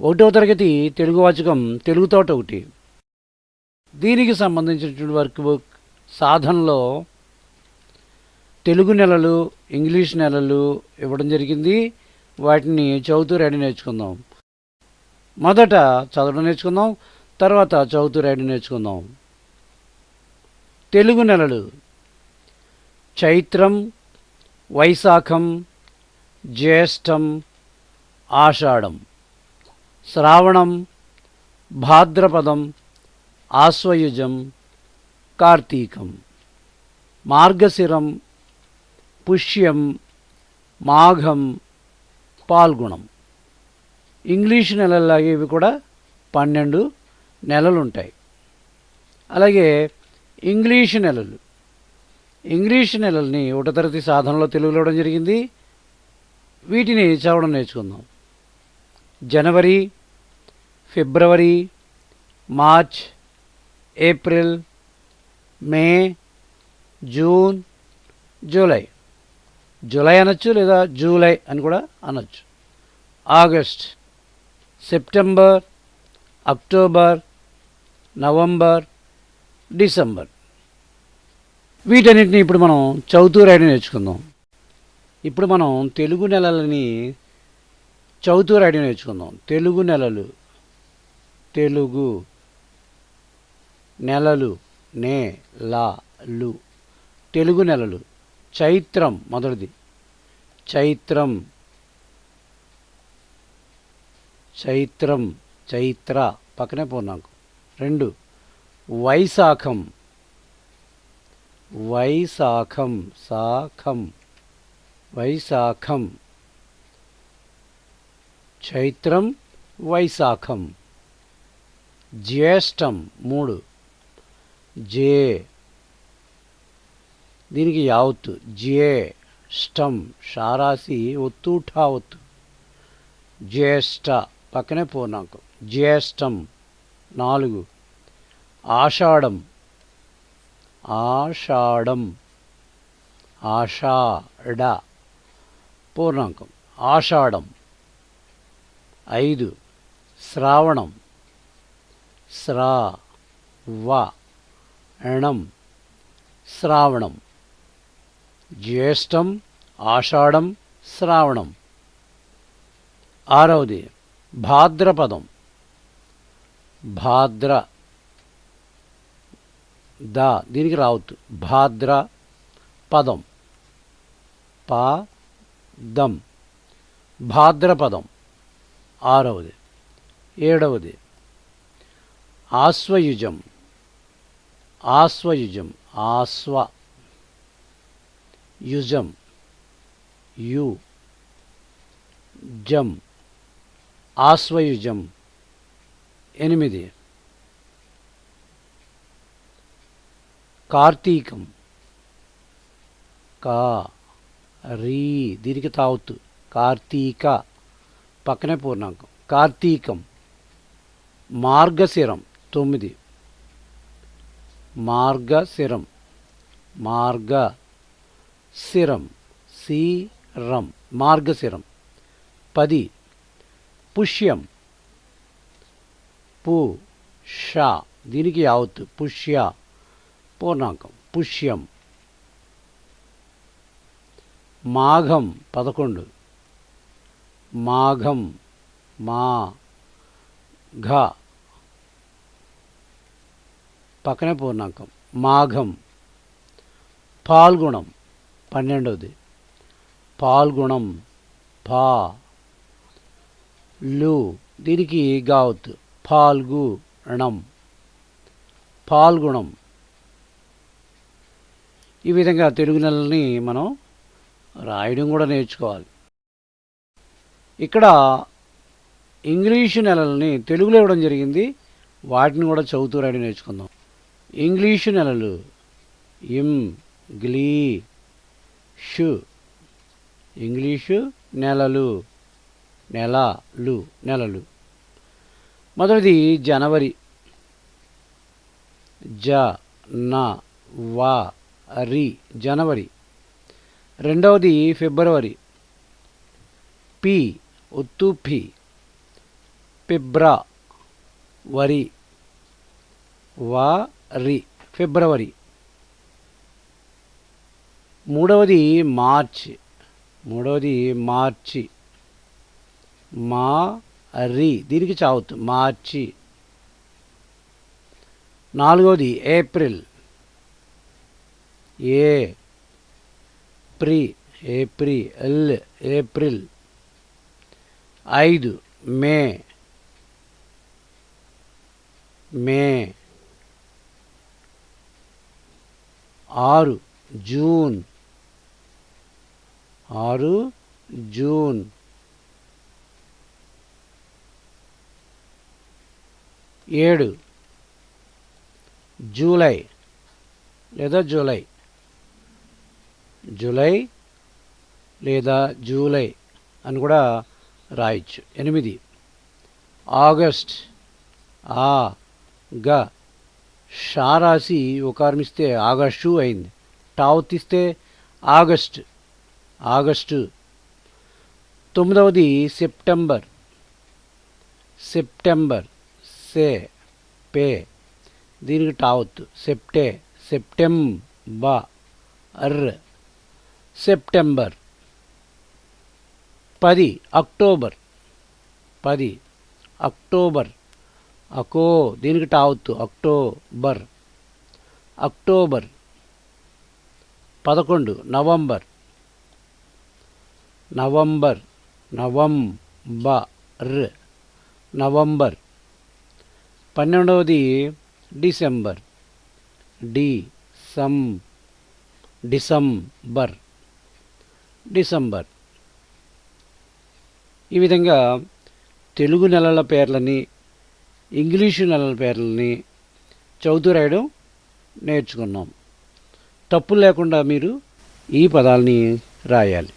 ఒకటవ తరగతి తెలుగు వాచకం తెలుగుతోట ఒకటి. దీనికి సంబంధించినటువంటి వర్క్ బుక్ సాధనలో తెలుగు నెలలు ఇంగ్లీష్ నెలలు ఇవ్వడం జరిగింది. వాటిని చదువుతూ రెడీ నేర్చుకుందాం. మొదట చదవడం నేర్చుకుందాం తర్వాత చదువుతూ రెడీ నేర్చుకుందాం. తెలుగు నెలలు. చైత్రం వైశాఖం జ్యేష్టం ఆషాఢం. శ్రావణం భాద్రపదం ఆశ్వయుజం కార్తీకం. మార్గశిరం పుష్యం మాఘం పాల్గుణం. ఇంగ్లీష్ నెలల్లాగే ఇవి కూడా పన్నెండు నెలలు ఉంటాయి అలాగే ఇంగ్లీష్ నెలలు. ఇంగ్లీష్ నెలల్ని ఒకటో తరగతి సాధనలో తెలుగులోవడం జరిగింది. వీటిని చదవడం నేర్చుకుందాం. జనవరి ఫిబ్రవరి March April May June July. July అనొచ్చు లేదా జూలై అని కూడా అనొచ్చు. August September October November December. వీటన్నిటిని ఇప్పుడు మనం చౌతూ రాయడం నేర్చుకుందాం. ఇప్పుడు మనం తెలుగు నెలలని చౌతూ రాయడం నేర్చుకుందాం. తెలుగు నెలలు. తెలుగు నెలలు నే లా లు. తెలుగు నెలలు. చైత్రం మొదటిది. చైత్రం. చైత్రం చైత్ర పక్కనే పూర్ణాంకం. రెండు. వైశాఖం. వైశాఖం శాఖం. వైశాఖం. చైత్రం వైశాఖం. జ్యేష్టం మూడు. జే దీనికి యావత్తు. జే స్టం షారాసి ఒత్తు ఠా ఒత్తు జ్యేష్ఠ పక్కనే పూర్ణాంకం. జ్యేష్టం నాలుగు. ఆషాఢం. ఆషాఢం. ఆషాఢ. పూర్ణాంకం. ఆషాఢం. ఐదు. శ్రావణం. స్రా వ ణం శ్రావణం. జ్యేష్టం ఆషాఢం శ్రావణం. ఆరవది భాద్రపదం. భాద్ర. ద దీనికి రావద్దు. భాద్ర పదం. పా దం. భాద్రపదం. ఆరవది. ఏడవది ఆశ్వయుజం. ఆశ్వయుజం. ఆశ్వ. యుజం. యు. జం. ఆశ్వయుజం. ఎనిమిది. కార్తీకం. కా. రీ. దీనికి తావత్తు కార్తీక. పక్కనే పూర్ణాంకం. కార్తీకం. మార్గశిరం. తొమ్మిది మార్గశిరం మార్గ శిరం. మార్గ మార్గశిరం పది. పుష్యం. పు. షా. దీనికి యావత్ పుష్య. పూర్ణాంకం. పుష్యం. మాఘం పదకొండు. మాఘం. మా. ఘ. పక్కనే పూర్ణాంకం. మాఘం. పాల్గుణం. పన్నెండవది పాల్గుణం. పా. లు. దీనికి గావత్. పాల్గు ణం పాల్గుణం. ఈ విధంగా తెలుగు నెలని మనం రాయడం కూడా నేర్చుకోవాలి. ఇక్కడ ఇంగ్లీషు నెలల్ని తెలుగులో ఇవ్వడం జరిగింది. వాటిని కూడా చదువుతూ రాయడం నేర్చుకుందాం. ఇంగ్లీషు నెలలు. ఇం గ్లీ షు. ఇంగ్లీషు నెలలు. నెలలు నెలలు. మొదటిది జనవరి. జ న వా రి జనవరి. రెండవది ఫిబ్రవరి. పి ఒత్తు ఫిబ్రా వరి రి ఫిబ్రవరి. మూడవది మార్చ్. మూడవది మార్చి. మా రి దీనికి చావత్తు మార్చి. నాలుగవది ఏప్రిల్. ఏ ప్రి ఏప్రి ఎల్ ఏప్రిల్. ఐదు మే. మే. ఆరు జూన్. ఆరు జూన్. ఏడు జూలై. లేదా జూలై. జూలై లేదా జూలై అని కూడా రాయొచ్చు. ఎనిమిది ఆగస్ట్. ఆ గ. షా రాసి ఉకారమిస్తే ఆగస్టు అయింది. టావతిస్తే ఆగస్ట్ ఆగస్టు. తొమ్మిదవది సెప్టెంబర్. సెప్టెంబర్ సే పే. దీనికి టావత్తు సెప్టే సెప్టెం బా అర్. సెప్టెంబర్. పది అక్టోబర్. పది అక్టోబర్. అకో దీనికి టావత్తు అక్టోబర్. అక్టోబర్. పదకొండు నవంబర్. November November. నవంబర్. పన్నెండవది డిసెంబర్. డి సం డిసంబర్. డిసెంబర్. ఈ విధంగా తెలుగు నెలల పేర్లని ఇంగ్లీషు నెలల పేర్లని చదువుతూ రాయడం నేర్చుకున్నాం. తప్పులు లేకుండా మీరు ఈ పదాలని రాయాలి.